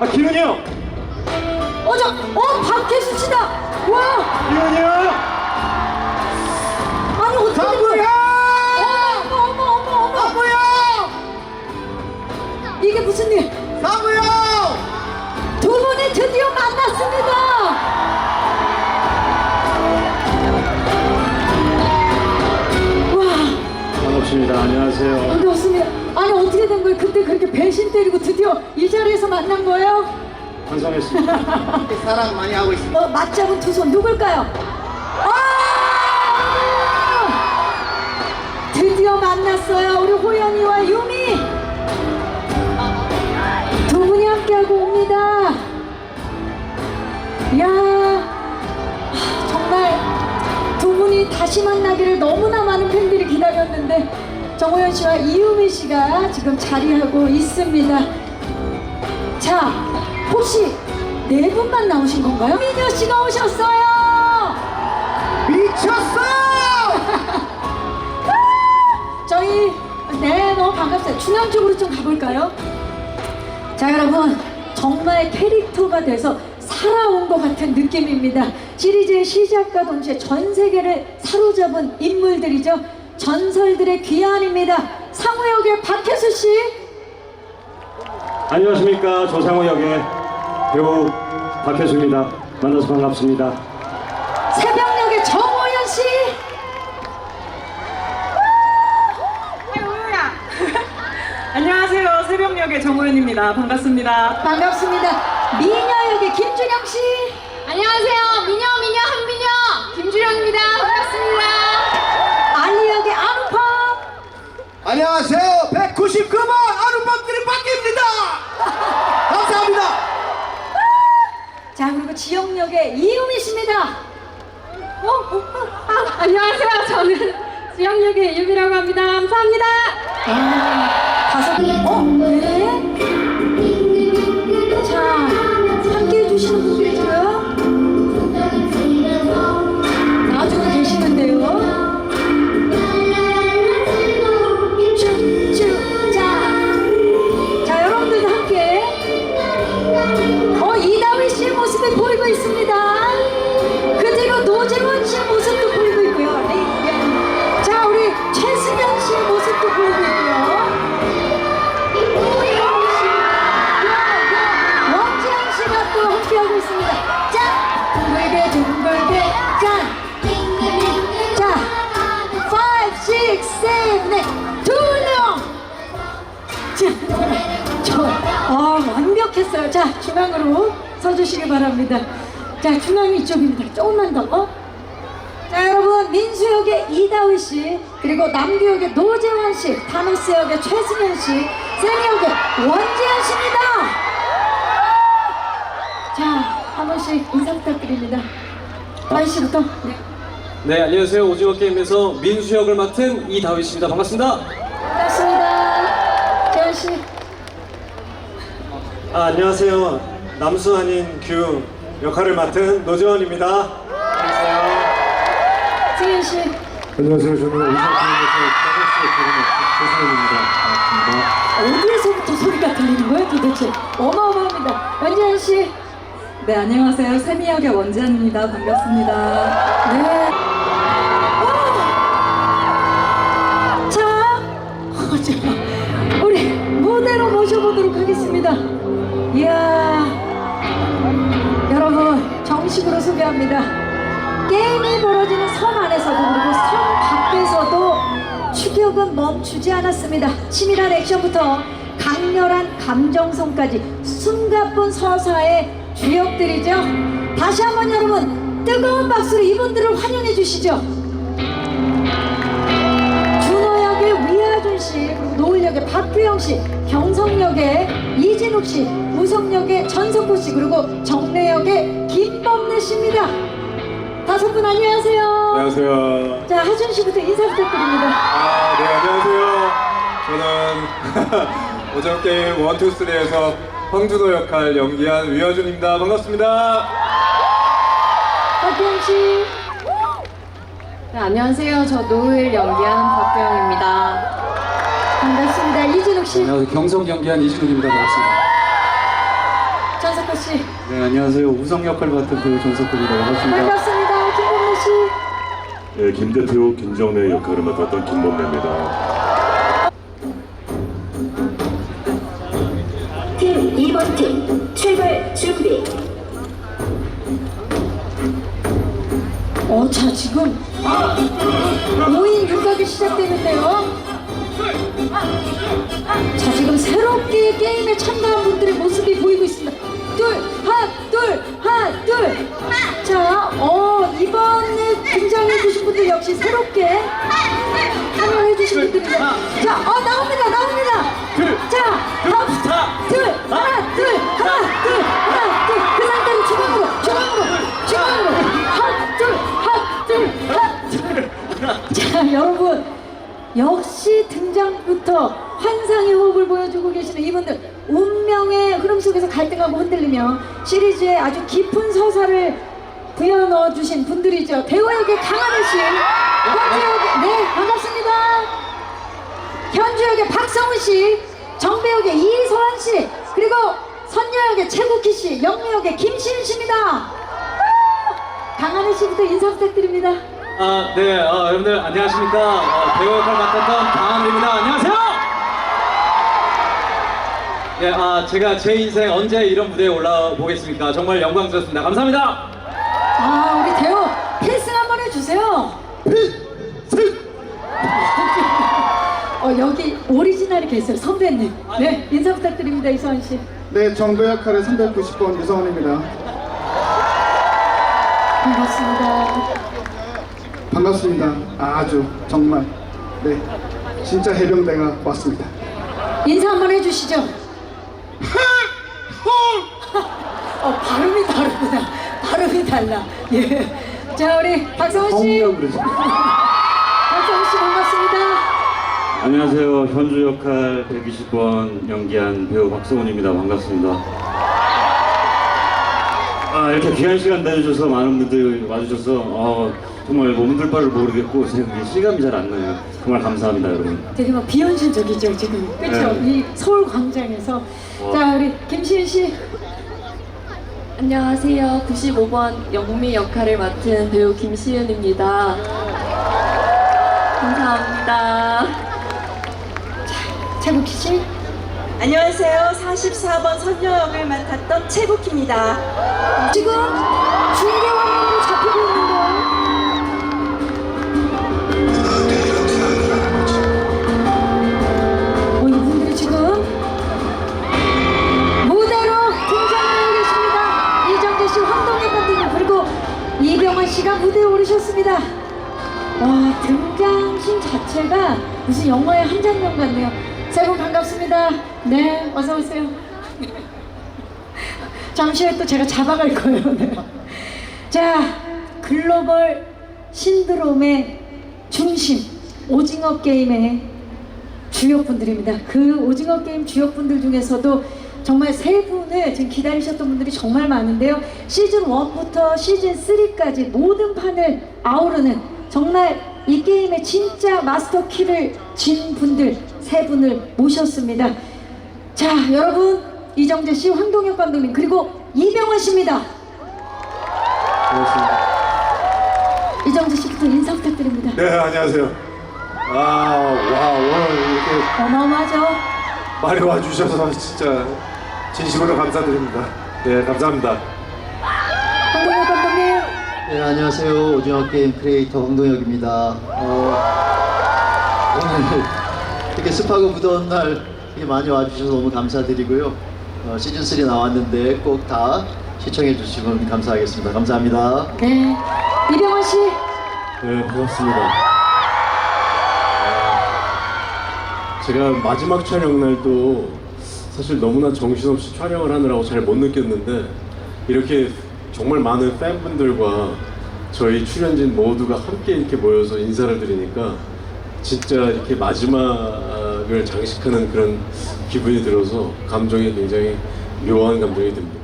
아 기훈이 형! 어, 저, 어, 박혜수 씨다! 와! 기훈이 형! 아니, 어떻게 된 거야? 어머, 어머, 어머, 어머, 어머! 이게 무슨 일? 사무요! 두 분이 드디어 만났습니다! 와, 반갑습니다. 안녕하세요. 반갑습니다. 아니, 어떻게 된 거예요? 그때 그렇게 배신 때리고 드디어 이 자리에서 만난 거예요? 환상했습니다. 사랑 많이 하고 있습니다. 어, 맞잡은 두 손 누굴까요? 아! 드디어 만났어요. 우리 호연이와 유미. 두 분이 함께하고 옵니다. 야 하, 정말 두 분이 다시 만나기를 너무나 많은 팬들이 기다렸는데 정호연 씨와 이유미 씨가 지금 자리하고 있습니다. 자, 혹시 네 분만 나오신 건가요? 미녀 씨가 오셨어요. 미쳤어! 저희 네 너무 반갑습니다. 중앙 쪽으로 좀 가볼까요? 자 여러분 정말 캐릭터가 돼서 살아온 것 같은 느낌입니다. 시리즈의 시작과 동시에 전 세계를 사로잡은 인물들이죠. 전설들의 귀환입니다. 상우 역의 박혜수 씨. 안녕하십니까. 조상우 역의 배우 박혜수입니다. 만나서 반갑습니다. 새벽역의 정호연 씨. 호야. 안녕하세요. 새벽역의 정호연입니다. 반갑습니다. 반갑습니다. 미녀 역의 김준영 씨. 안녕하세요. 미녀 안녕하세요. 199번 아루밤들이 바뀝니다. 감사합니다. 자 그리고 지역 역의 이유미 씨입니다. 어, 어, 아, 안녕하세요. 저는 지영역의 유미라고 합니다. 감사합니다. 아, 다섯 분. 어? 완벽했어요. 자, 중앙으로 서주시기 바랍니다. 자, 중앙이 이쪽입니다. 조금만 더. 어? 자, 여러분, 민수 역의 이다위 씨, 그리고 남규 역의 노재환 씨, 타노스 역의 최승현 씨, 세미 역의 원지현 씨입니다. 자, 한 번씩 인사 부탁드립니다. 다희 씨부터. 네. 네, 안녕하세요. 오징어 게임에서 민수 역을 맡은 이다윗입니다. 반갑습니다. 반갑습니다. 재현 씨. 아, 안녕하세요. 남수 아닌 규 역할을 맡은 노재원입니다. 안녕하세요. 승현 씨. 안녕하세요. 저는 타노스 역할을 맡은 최승현입니다. 반갑습니다. 어디에서부터 소리가 들리는 거예요 도대체? 어마어마합니다. 원지현 씨. 네, 안녕하세요. 세미역의 원지안입니다. 반갑습니다. 네. 소개합니다. 게임이 벌어지는 섬 안에서도 그리고 섬 밖에서도 추격은 멈추지 않았습니다. 치밀한 액션부터 강렬한 감정선까지 숨가쁜 서사의 주역들이죠. 다시 한번 여러분 뜨거운 박수로 이분들을 환영해 주시죠. 준호 역의 위하준 씨, 그리고 노을 역의 박규영 씨, 경성 역의 이진욱 씨, 우성 역의 전석호 씨, 그리고 정래 역의 김범래 씨입니다. 다섯 분 안녕하세요. 안녕하세요. 자 하준 씨부터 인사 부탁드립니다. 아, 네, 안녕하세요. 저는 오전 게임 1, 2, 3에서 황준호 역할 연기한 위아준입니다. 반갑습니다. 박규영 씨, 네, 안녕하세요. 저 노을 연기한 박경입니다. 반갑습니다. 이진욱 씨, 안녕하세요. 경성 연기한 이진욱입니다. 반갑습니다. 김범래 씨. 네, 안녕하세요. 우성 역할 맡은 배우 정석근이라고 반갑습니다. 반갑습니다. 김범래 씨. 네, 김 대표 김정래 역할을 맡았던 김범래입니다. 팀 2번 팀 출발 준비 어, 자, 지금 5인 윤곽이 시작되는데요. 자, 지금 새롭게 게임에 참가한 분들의 모습이 보이고 있습니다. 새롭게 참여해주신 분들인데. 자, 어, 나옵니다, 나옵니다. 자, 하나, 둘, 하나, 둘, 하나, 둘, 하나, 둘. 그 상태로 중앙으로, 중앙으로, 중앙으로. 하나, 둘, 하나, 둘, 하나, 둘. 자, 여러분. 역시 등장부터 환상의 호흡을 보여주고 계시는 이분들 운명의 흐름 속에서 갈등하고 흔들리며 시리즈에 아주 깊은 서사를 부여 넣어주신 분들이죠 대호역의 강하늘 씨 현주역의 네 반갑습니다 현주역의 박성훈 씨 정배역의 이소환 씨 그리고 선녀역의 최국희 씨 영미역의 김시은 씨입니다 강하늘 씨부터 인사 부탁드립니다 아, 네, 어, 여러분들 안녕하십니까? 어, 배우 역할 맡았던 강하늘입니다. 안녕하세요. 예, 아, 제가 제 인생 언제 이런 무대에 올라보겠습니까? 정말 영광스럽습니다. 감사합니다. 아 우리 대호 필승 한번 해주세요. 어 여기 오리지널이 계세요 선배님. 네 인사 부탁드립니다 이소환 씨. 네, 정배 역할의 390번 유성원입니다. 반갑습니다. 반갑습니다. 아주 정말 네, 진짜 해병대가 왔습니다. 인사 한번 해주시죠. 어 발음이 다르구나. 발음이 달라. 예. 자 우리 박성훈 씨. 그러죠. 박성훈 씨 반갑습니다. 안녕하세요. 현주 역할 120번 연기한 배우 박성훈입니다. 반갑습니다. 아, 이렇게 귀한 시간 내주셔서 많은 분들이 와주셔서 어, 정말 몸둘 바를 모르겠고 제 실감이 잘 안 나요. 정말 감사합니다, 여러분. 되게 막 비현실적이죠 지금. 그렇죠. 네. 이 서울 광장에서. 자 우리 김시은 씨. 안녕하세요. 95번 영미 역할을 맡은 배우 김시은입니다. 감사합니다. 최국희 씨. 안녕하세요. 44번 선녀 역을 맡았던 최국희입니다. 지금 중계 화면으로 잡히고 있는데요. 어, 이분들이 지금 무대로 등장하고 계십니다. 이정재 씨, 황동희 감독님 그리고 이병헌 씨가 무대에 오르셨습니다. 와 등장신 자체가 무슨 영화의 한 장면 같네요. 세분 반갑습니다. 네, 어서 오세요. 잠시 후에 또 제가 잡아갈 거예요. 네. 자, 글로벌 신드롬의 중심, 오징어 게임의 주역분들입니다. 그 오징어 게임 주역분들 중에서도 정말 세 분을 지금 기다리셨던 분들이 정말 많은데요. 시즌 1부터 시즌 3까지 모든 판을 아우르는 정말 이 게임의 진짜 마스터 키를 쥔 분들 세 분을 모셨습니다. 자, 여러분 이정재 씨, 황동혁 감독님 그리고 이병헌 씨입니다. 고맙습니다. 이정재 씨부터 인사 부탁드립니다. 네, 안녕하세요. 아, 와, 오늘 이렇게 어마어마하죠? 많이 와주셔서 진짜 진심으로 감사드립니다. 네, 감사합니다. 황동혁 감독님. 네, 안녕하세요. 오징어 게임 크리에이터 황동혁입니다. 어, 오늘 이렇게 습하고 무더운 날 이렇게 많이 와주셔서 너무 감사드리고요. 어, 시즌 3 나왔는데 꼭 다 시청해 주시면 감사하겠습니다. 감사합니다. 네. 이병헌 씨. 네, 반갑습니다. 아, 제가 마지막 촬영 날도 사실 너무나 정신없이 촬영을 하느라고 잘 못 느꼈는데 이렇게 정말 많은 팬분들과 저희 출연진 모두가 함께 이렇게 모여서 인사를 드리니까 진짜 이렇게 마지막을 장식하는 그런 기분이 들어서 감정이 굉장히 묘한 감정이 듭니다.